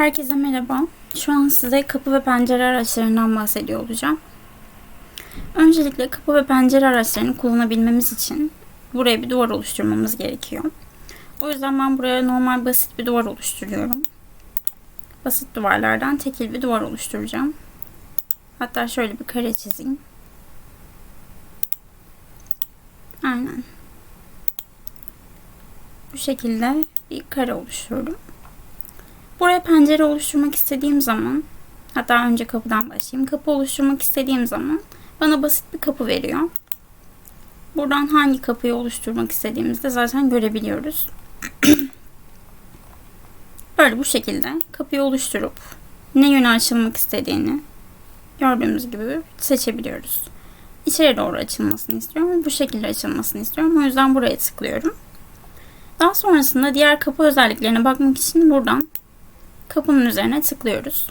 Herkese merhaba. Şu an size kapı ve pencere araçlarından bahsediyor olacağım. Öncelikle kapı ve pencere araçlarını kullanabilmemiz için buraya bir duvar oluşturmamız gerekiyor. O yüzden ben buraya normal basit bir duvar oluşturuyorum. Basit duvarlardan tekil bir duvar oluşturacağım. Hatta şöyle bir kare çizeyim. Aynen. Bu şekilde bir kare oluşturdum. Buraya pencere oluşturmak istediğim zaman hatta önce kapıdan başlayayım. Kapı oluşturmak istediğim zaman bana basit bir kapı veriyor. Buradan hangi kapıyı oluşturmak istediğimizde zaten görebiliyoruz. Böyle bu şekilde kapıyı oluşturup ne yöne açılmak istediğini gördüğümüz gibi seçebiliyoruz. İçeri doğru açılmasını istiyorum. Bu şekilde açılmasını istiyorum. O yüzden buraya tıklıyorum. Daha sonrasında diğer kapı özelliklerine bakmak için buradan kapının üzerine tıklıyoruz.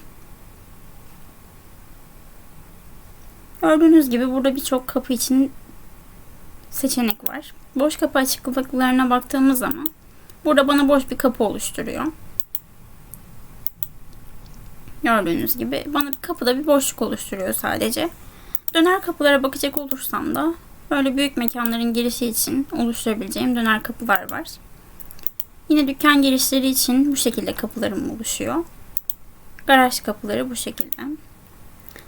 Gördüğünüz gibi burada birçok kapı için seçenek var. Boş kapı açıklıklarına baktığımız zaman burada bana boş bir kapı oluşturuyor. Gördüğünüz gibi bana bir kapıda bir boşluk oluşturuyor sadece. Döner kapılara bakacak olursam da böyle büyük mekanların girişi için oluşturabileceğim döner kapılar var. Yine dükkan girişleri için bu şekilde kapılarım oluşuyor. Garaj kapıları bu şekilde.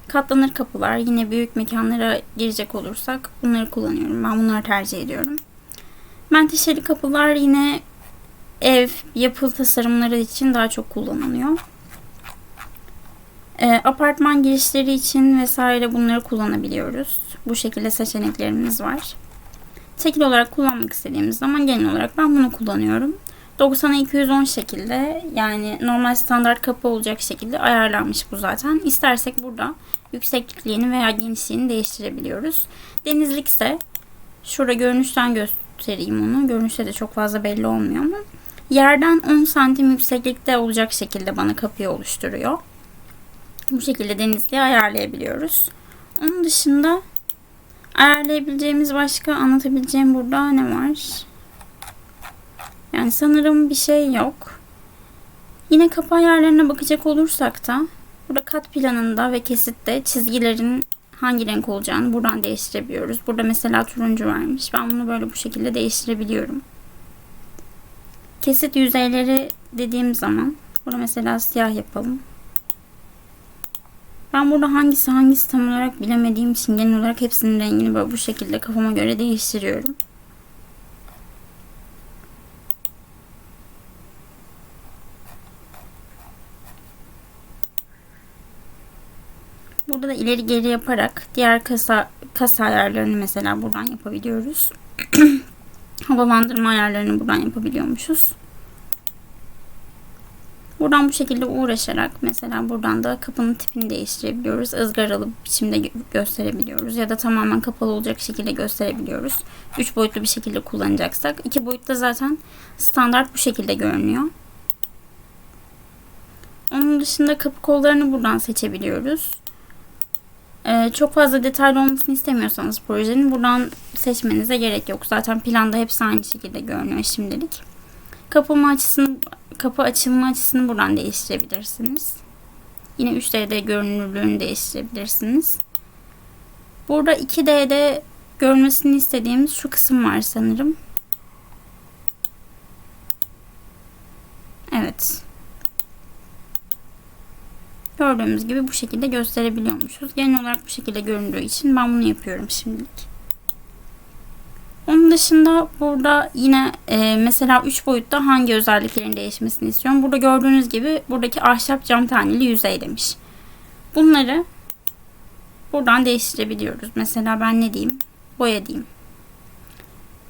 Katlanır kapılar yine büyük mekanlara girecek olursak bunları kullanıyorum. Ben bunları tercih ediyorum. Menteşeli kapılar yine ev, yapı tasarımları için daha çok kullanılıyor. E, apartman girişleri için vesaire bunları kullanabiliyoruz. Bu şekilde seçeneklerimiz var. Tekil olarak kullanmak istediğimiz zaman genel olarak ben bunu kullanıyorum. 90'a 210 şekilde yani normal standart kapı olacak şekilde ayarlanmış bu zaten. İstersek burada yüksekliğini veya genişliğini değiştirebiliyoruz. Denizlik ise şurada görünüşten göstereyim onu. Görünüşte de çok fazla belli olmuyor ama yerden 10 santim yükseklikte olacak şekilde bana kapıyı oluşturuyor. Bu şekilde denizliği ayarlayabiliyoruz. Onun dışında ayarlayabileceğimiz başka anlatabileceğim burada ne var? Yani sanırım bir şey yok. Yine kapı ayarlarına bakacak olursak da burada kat planında ve kesitte çizgilerin hangi renk olacağını buradan değiştirebiliyoruz. Burada mesela turuncu vermiş. Ben bunu böyle bu şekilde değiştirebiliyorum. Kesit yüzeyleri dediğim zaman burada mesela siyah yapalım. Ben burada hangisi hangisi tam olarak bilemediğim için genel olarak hepsinin rengini böyle bu şekilde kafama göre değiştiriyorum. İleri geri yaparak diğer kasa kasa ayarlarını mesela buradan yapabiliyoruz. Havalandırma ayarlarını buradan yapabiliyormuşuz. Buradan bu şekilde uğraşarak mesela buradan da kapının tipini değiştirebiliyoruz. ızgaralı biçimde gösterebiliyoruz ya da tamamen kapalı olacak şekilde gösterebiliyoruz. 3 boyutlu bir şekilde kullanacaksak. 2 boyutta zaten standart bu şekilde görünüyor. Onun dışında kapı kollarını buradan seçebiliyoruz. Ee, çok fazla detaylı olmasını istemiyorsanız projenin buradan seçmenize gerek yok. Zaten planda hepsi aynı şekilde görünüyor şimdilik. Kapama açısını, kapı açılma açısını buradan değiştirebilirsiniz. Yine 3D'de görünürlüğünü değiştirebilirsiniz. Burada 2D'de görmesini istediğimiz şu kısım var sanırım. Evet. Gördüğümüz gibi bu şekilde gösterebiliyormuşuz. Genel olarak bu şekilde göründüğü için ben bunu yapıyorum şimdilik. Onun dışında burada yine e, mesela 3 boyutta hangi özelliklerin değişmesini istiyorum. Burada gördüğünüz gibi buradaki ahşap cam taneli yüzey demiş. Bunları buradan değiştirebiliyoruz. Mesela ben ne diyeyim? Boya diyeyim.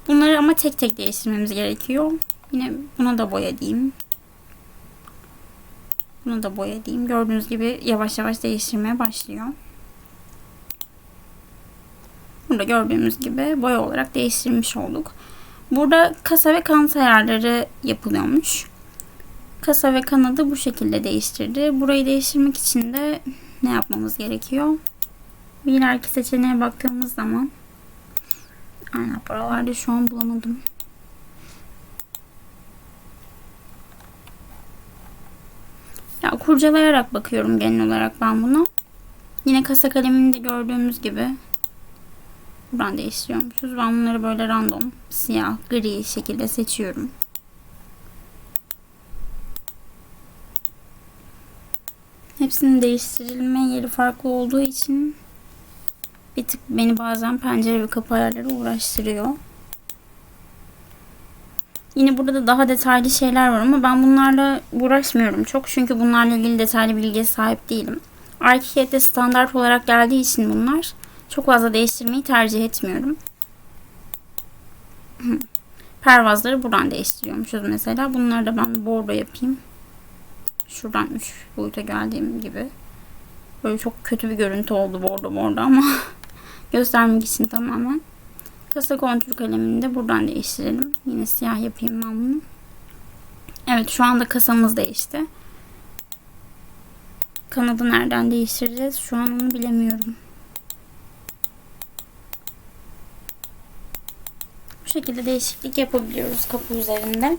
Bunları ama tek tek değiştirmemiz gerekiyor. Yine buna da boya diyeyim. Bunu da boya diyeyim. Gördüğünüz gibi yavaş yavaş değiştirmeye başlıyor. Burada gördüğümüz gibi boya olarak değiştirmiş olduk. Burada kasa ve kanat ayarları yapılıyormuş. Kasa ve kanadı bu şekilde değiştirdi. Burayı değiştirmek için de ne yapmamız gerekiyor? Bir ileriki seçeneğe baktığımız zaman Aynen paralarda şu an bulamadım. Kurcalayarak bakıyorum genel olarak ben buna. Yine kasa kaleminde gördüğümüz gibi buradan değiştiriyormuşuz. Ben bunları böyle random siyah, gri şekilde seçiyorum. Hepsinin değiştirilme yeri farklı olduğu için bir tık beni bazen pencere ve kapı ayarları uğraştırıyor. Yine burada da daha detaylı şeyler var ama ben bunlarla uğraşmıyorum çok. Çünkü bunlarla ilgili detaylı bilgiye sahip değilim. ArchiCAD'de standart olarak geldiği için bunlar çok fazla değiştirmeyi tercih etmiyorum. Pervazları buradan değiştiriyormuşuz mesela. Bunları da ben bordo yapayım. Şuradan 3 boyuta geldiğim gibi. Böyle çok kötü bir görüntü oldu bordo bordo ama göstermek için tamamen. Kasa kontür kalemini de buradan değiştirelim. Yine siyah yapayım ben bunu. Evet şu anda kasamız değişti. Kanadı nereden değiştireceğiz? Şu an onu bilemiyorum. Bu şekilde değişiklik yapabiliyoruz kapı üzerinde.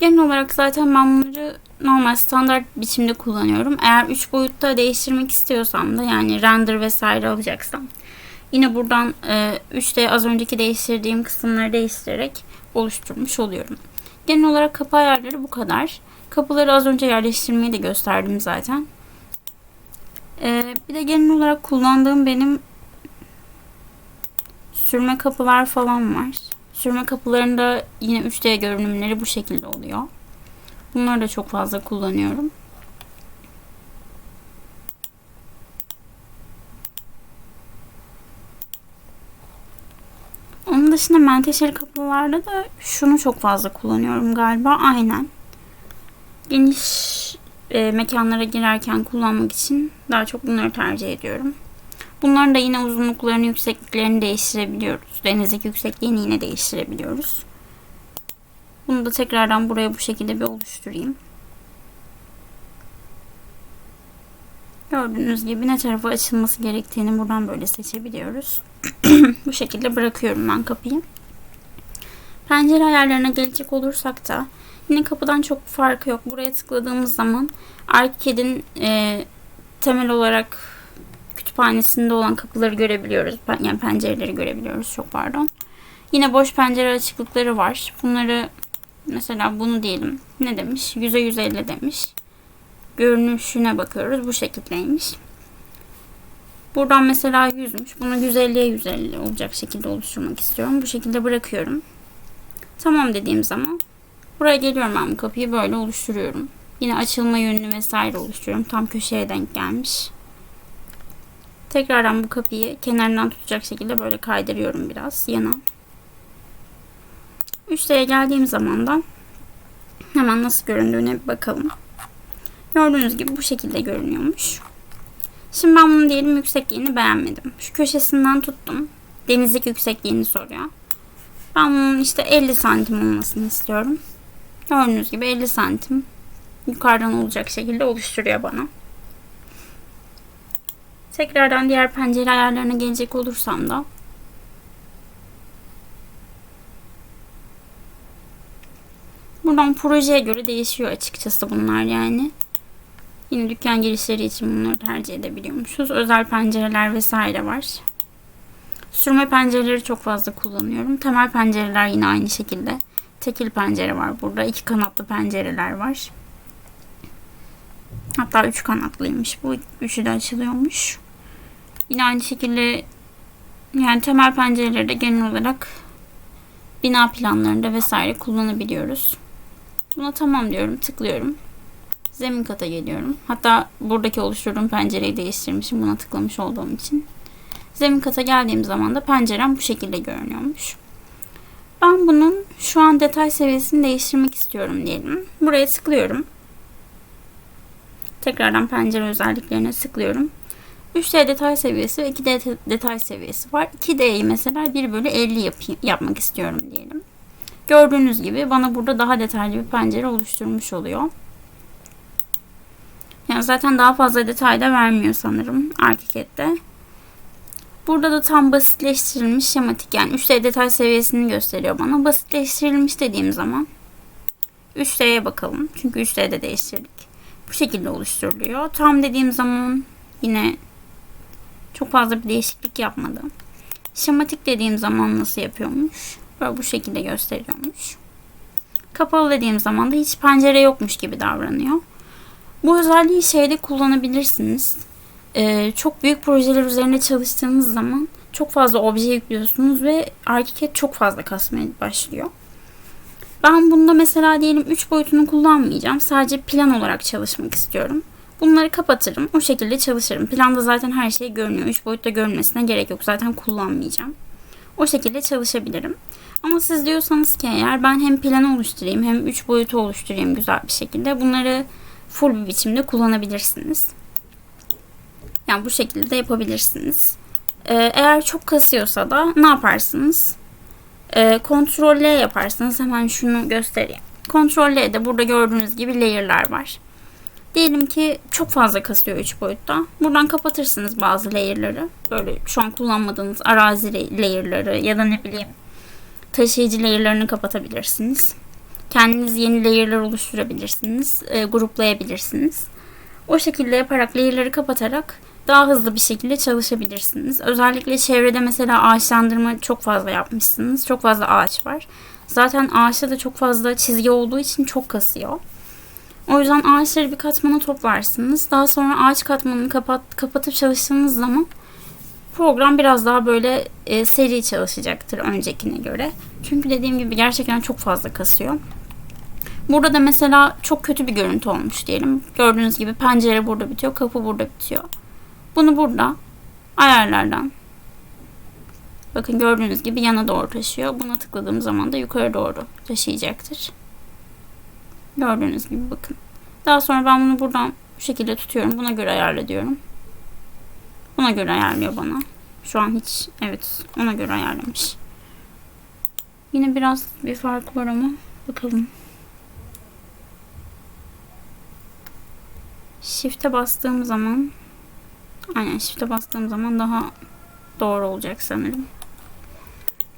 Genel olarak zaten ben bunları normal standart biçimde kullanıyorum. Eğer 3 boyutta değiştirmek istiyorsam da yani render vesaire alacaksam yine buradan e, 3D az önceki değiştirdiğim kısımları değiştirerek oluşturmuş oluyorum. Genel olarak kapı ayarları bu kadar. Kapıları az önce yerleştirmeyi de gösterdim zaten. E, bir de genel olarak kullandığım benim sürme kapılar falan var. Sürme kapılarında yine 3D görünümleri bu şekilde oluyor. Bunları da çok fazla kullanıyorum. Onun dışında menteşeli kapılarda da şunu çok fazla kullanıyorum galiba. Aynen. Geniş e, mekanlara girerken kullanmak için daha çok bunları tercih ediyorum. Bunların da yine uzunluklarını, yüksekliklerini değiştirebiliyoruz. Denizdeki yüksekliğini yine değiştirebiliyoruz. Bunu da tekrardan buraya bu şekilde bir oluşturayım. Gördüğünüz gibi ne tarafa açılması gerektiğini buradan böyle seçebiliyoruz. Bu şekilde bırakıyorum ben kapıyı. Pencere ayarlarına gelecek olursak da yine kapıdan çok farkı yok. Buraya tıkladığımız zaman ArchiCAD'in e, temel olarak kütüphanesinde olan kapıları görebiliyoruz. Yani pencereleri görebiliyoruz. Çok pardon. Yine boş pencere açıklıkları var. Bunları mesela bunu diyelim. Ne demiş? 100'e 150 demiş. Görünüşüne bakıyoruz. Bu şekildeymiş. Buradan mesela 100'müş. Bunu 150'ye 150 olacak şekilde oluşturmak istiyorum. Bu şekilde bırakıyorum. Tamam dediğim zaman buraya geliyorum ben bu kapıyı böyle oluşturuyorum. Yine açılma yönünü vesaire oluşturuyorum. Tam köşeye denk gelmiş. Tekrardan bu kapıyı kenarından tutacak şekilde böyle kaydırıyorum biraz yana. 3D'ye geldiğim zaman da hemen nasıl göründüğüne bir bakalım. Gördüğünüz gibi bu şekilde görünüyormuş. Şimdi ben bunu diyelim yüksekliğini beğenmedim. Şu köşesinden tuttum. Denizlik yüksekliğini soruyor. Ben bunun işte 50 santim olmasını istiyorum. Gördüğünüz gibi 50 santim yukarıdan olacak şekilde oluşturuyor bana. Tekrardan diğer pencere ayarlarına gelecek olursam da Buradan projeye göre değişiyor açıkçası bunlar yani. Yine dükkan girişleri için bunları tercih edebiliyormuşuz. Özel pencereler vesaire var. Sürme pencereleri çok fazla kullanıyorum. Temel pencereler yine aynı şekilde. Tekil pencere var burada. iki kanatlı pencereler var. Hatta üç kanatlıymış. Bu üçü de açılıyormuş. Yine aynı şekilde yani temel pencereleri de genel olarak bina planlarında vesaire kullanabiliyoruz. Buna tamam diyorum. Tıklıyorum. Zemin kata geliyorum. Hatta buradaki oluşturduğum pencereyi değiştirmişim. Buna tıklamış olduğum için. Zemin kata geldiğim zaman da pencerem bu şekilde görünüyormuş. Ben bunun şu an detay seviyesini değiştirmek istiyorum diyelim. Buraya tıklıyorum. Tekrardan pencere özelliklerine tıklıyorum. 3D detay seviyesi ve 2D detay seviyesi var. 2D'yi mesela 1 bölü 50 yapayım, yapmak istiyorum diyelim. Gördüğünüz gibi bana burada daha detaylı bir pencere oluşturmuş oluyor. Yani zaten daha fazla detay da vermiyor sanırım ArchiCAD'de. Burada da tam basitleştirilmiş şematik yani 3D detay seviyesini gösteriyor bana. Basitleştirilmiş dediğim zaman 3D'ye bakalım. Çünkü 3D'de değiştirdik. Bu şekilde oluşturuluyor. Tam dediğim zaman yine çok fazla bir değişiklik yapmadı. Şematik dediğim zaman nasıl yapıyormuş? Böyle bu şekilde gösteriyormuş. Kapalı dediğim zaman da hiç pencere yokmuş gibi davranıyor. Bu özelliği şeyde kullanabilirsiniz. Ee, çok büyük projeler üzerine çalıştığınız zaman çok fazla obje yüklüyorsunuz ve ArchiCAD çok fazla kasmaya başlıyor. Ben bunda mesela diyelim 3 boyutunu kullanmayacağım. Sadece plan olarak çalışmak istiyorum. Bunları kapatırım. O şekilde çalışırım. Planda zaten her şey görünüyor. 3 boyutta görünmesine gerek yok. Zaten kullanmayacağım. O şekilde çalışabilirim. Ama siz diyorsanız ki eğer ben hem planı oluşturayım hem 3 boyutu oluşturayım güzel bir şekilde bunları full bir biçimde kullanabilirsiniz. Yani bu şekilde yapabilirsiniz. Ee, eğer çok kasıyorsa da ne yaparsınız? Ee, Ctrl L yaparsınız. Hemen şunu göstereyim. Ctrl L'de burada gördüğünüz gibi layer'lar var. Diyelim ki çok fazla kasıyor 3 boyutta. Buradan kapatırsınız bazı layer'ları. Böyle şu an kullanmadığınız arazi layer'ları ya da ne bileyim taşıyıcı layer'larını kapatabilirsiniz. Kendiniz yeni layer'lar oluşturabilirsiniz. E, gruplayabilirsiniz. O şekilde yaparak layer'ları kapatarak daha hızlı bir şekilde çalışabilirsiniz. Özellikle çevrede mesela ağaçlandırma çok fazla yapmışsınız. Çok fazla ağaç var. Zaten ağaçta da çok fazla çizgi olduğu için çok kasıyor. O yüzden ağaçları bir katmana toplarsınız. Daha sonra ağaç katmanını kapat, kapatıp çalıştığınız zaman program biraz daha böyle e, seri çalışacaktır öncekine göre. Çünkü dediğim gibi gerçekten çok fazla kasıyor. Burada da mesela çok kötü bir görüntü olmuş diyelim. Gördüğünüz gibi pencere burada bitiyor, kapı burada bitiyor. Bunu burada ayarlardan bakın gördüğünüz gibi yana doğru taşıyor. Buna tıkladığım zaman da yukarı doğru taşıyacaktır. Gördüğünüz gibi bakın. Daha sonra ben bunu buradan bu şekilde tutuyorum. Buna göre ayarla diyorum. Buna göre ayarlıyor bana. Şu an hiç evet ona göre ayarlamış. Yine biraz bir fark var ama bakalım. Shift'e bastığım zaman aynen shift'e bastığım zaman daha doğru olacak sanırım.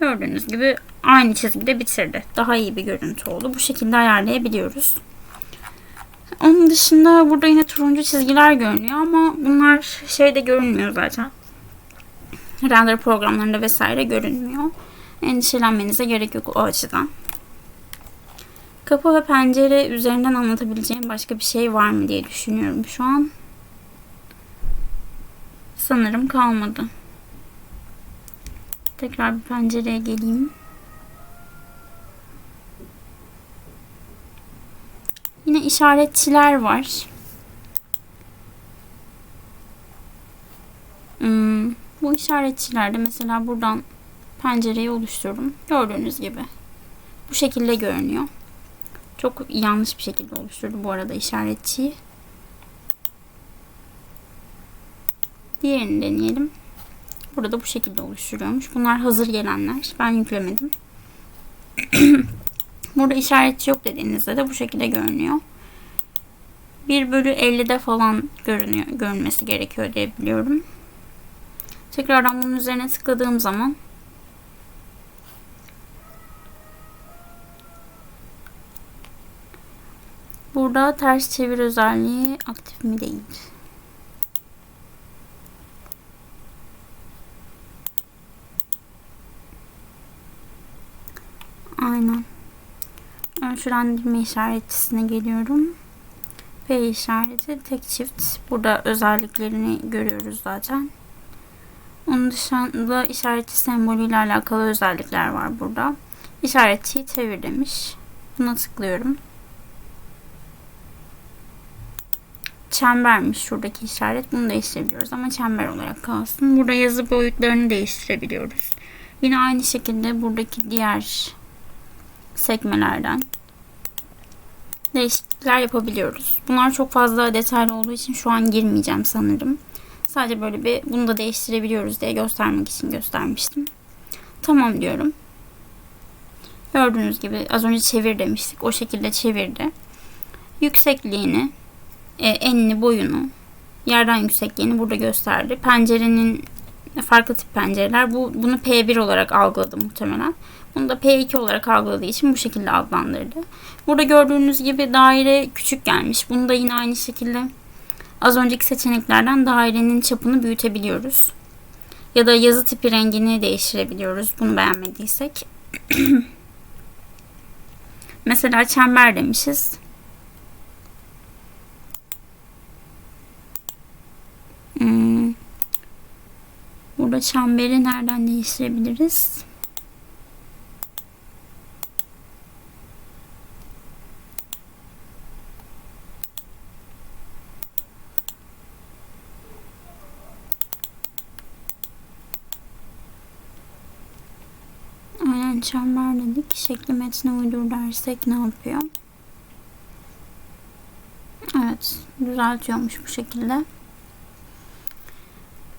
Gördüğünüz gibi aynı çizgide bitirdi. Daha iyi bir görüntü oldu. Bu şekilde ayarlayabiliyoruz. Onun dışında burada yine turuncu çizgiler görünüyor ama bunlar şeyde görünmüyor zaten. Render programlarında vesaire görünmüyor. Endişelenmenize gerek yok o açıdan. Kapı ve pencere üzerinden anlatabileceğim başka bir şey var mı diye düşünüyorum şu an. Sanırım kalmadı. Tekrar bir pencereye geleyim. Yine işaretçiler var. Hmm, bu işaretçilerde mesela buradan pencereyi oluşturdum. Gördüğünüz gibi. Bu şekilde görünüyor. Çok yanlış bir şekilde oluşturdu bu arada işaretçiyi. Diğerini deneyelim. Burada bu şekilde oluşturuyormuş. Bunlar hazır gelenler. Ben yüklemedim. Burada işaretçi yok dediğinizde de bu şekilde görünüyor. 1 bölü 50'de falan görünüyor, görünmesi gerekiyor diye biliyorum. Tekrardan bunun üzerine tıkladığım zaman Burada ters çevir özelliği aktif mi değil. Aynen. Ölçülendirme işaretisine geliyorum. P işareti tek çift. Burada özelliklerini görüyoruz zaten. Onun dışında işaretçi sembolüyle alakalı özellikler var burada. İşaretçiyi çevir demiş. Buna tıklıyorum. Çembermiş şuradaki işaret. Bunu değiştirebiliyoruz ama çember olarak kalsın. Burada yazı boyutlarını değiştirebiliyoruz. Yine aynı şekilde buradaki diğer sekmelerden değişiklikler yapabiliyoruz. Bunlar çok fazla detaylı olduğu için şu an girmeyeceğim sanırım. Sadece böyle bir bunu da değiştirebiliyoruz diye göstermek için göstermiştim. Tamam diyorum. Gördüğünüz gibi az önce çevir demiştik. O şekilde çevirdi. Yüksekliğini, e, enini, boyunu, yerden yüksekliğini burada gösterdi. Pencerenin farklı tip pencereler. Bu bunu P1 olarak algıladı muhtemelen. Bunu da P2 olarak algıladığı için bu şekilde adlandırdı. Burada gördüğünüz gibi daire küçük gelmiş. Bunu da yine aynı şekilde az önceki seçeneklerden dairenin çapını büyütebiliyoruz. Ya da yazı tipi rengini değiştirebiliyoruz. Bunu beğenmediysek. Mesela çember demişiz. Hmm. Burada çemberi nereden değiştirebiliriz? Aynen çember dedik. Şekli metne uydur dersek ne yapıyor? Evet. Düzeltiyormuş bu şekilde.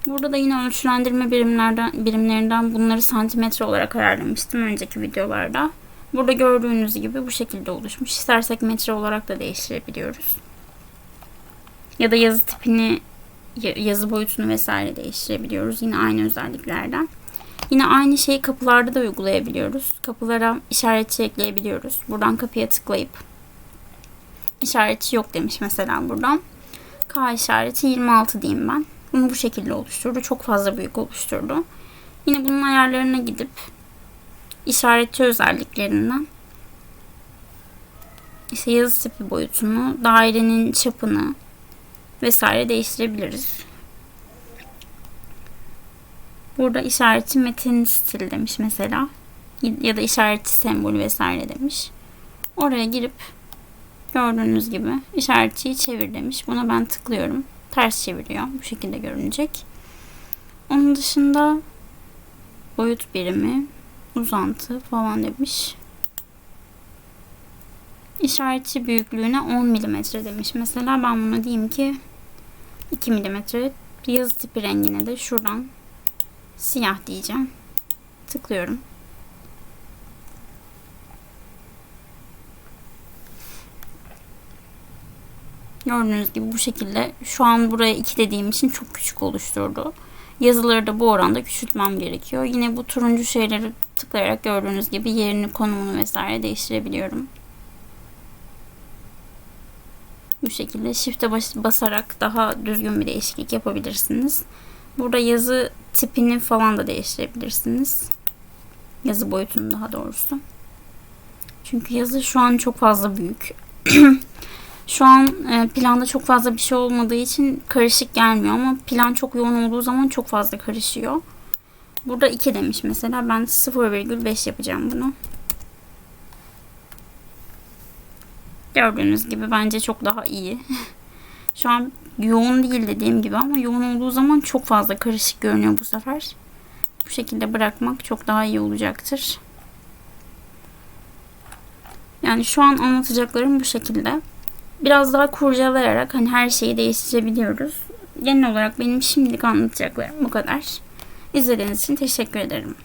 Burada da yine ölçülendirme birimlerden, birimlerinden bunları santimetre olarak ayarlamıştım önceki videolarda. Burada gördüğünüz gibi bu şekilde oluşmuş. İstersek metre olarak da değiştirebiliyoruz. Ya da yazı tipini, yazı boyutunu vesaire değiştirebiliyoruz. Yine aynı özelliklerden. Yine aynı şeyi kapılarda da uygulayabiliyoruz. Kapılara işaretçi ekleyebiliyoruz. Buradan kapıya tıklayıp işaretçi yok demiş mesela buradan. K işareti 26 diyeyim ben. Bunu bu şekilde oluşturdu. Çok fazla büyük oluşturdu. Yine bunun ayarlarına gidip işaretçi özelliklerinden işte yazı tipi boyutunu, dairenin çapını vesaire değiştirebiliriz. Burada işaretçi metin stil demiş mesela. Ya da işaretçi sembolü vesaire demiş. Oraya girip gördüğünüz gibi işaretçiyi çevir demiş. Buna ben tıklıyorum. Ters çeviriyor. Bu şekilde görünecek. Onun dışında boyut birimi, uzantı falan demiş. İşaretçi büyüklüğüne 10 mm demiş. Mesela ben bunu diyeyim ki 2 mm. Yazı tipi rengine de şuradan siyah diyeceğim. Tıklıyorum. Gördüğünüz gibi bu şekilde şu an buraya 2 dediğim için çok küçük oluşturdu. Yazıları da bu oranda küçültmem gerekiyor. Yine bu turuncu şeyleri tıklayarak gördüğünüz gibi yerini, konumunu vesaire değiştirebiliyorum. Bu şekilde shift'e basarak daha düzgün bir değişiklik yapabilirsiniz. Burada yazı tipini falan da değiştirebilirsiniz. Yazı boyutunu daha doğrusu. Çünkü yazı şu an çok fazla büyük. şu an e, planda çok fazla bir şey olmadığı için karışık gelmiyor ama plan çok yoğun olduğu zaman çok fazla karışıyor. Burada 2 demiş mesela. Ben 0,5 yapacağım bunu. Gördüğünüz gibi bence çok daha iyi. Şu an yoğun değil dediğim gibi ama yoğun olduğu zaman çok fazla karışık görünüyor bu sefer. Bu şekilde bırakmak çok daha iyi olacaktır. Yani şu an anlatacaklarım bu şekilde. Biraz daha kurcalayarak hani her şeyi değiştirebiliyoruz. Genel olarak benim şimdilik anlatacaklarım bu kadar. İzlediğiniz için teşekkür ederim.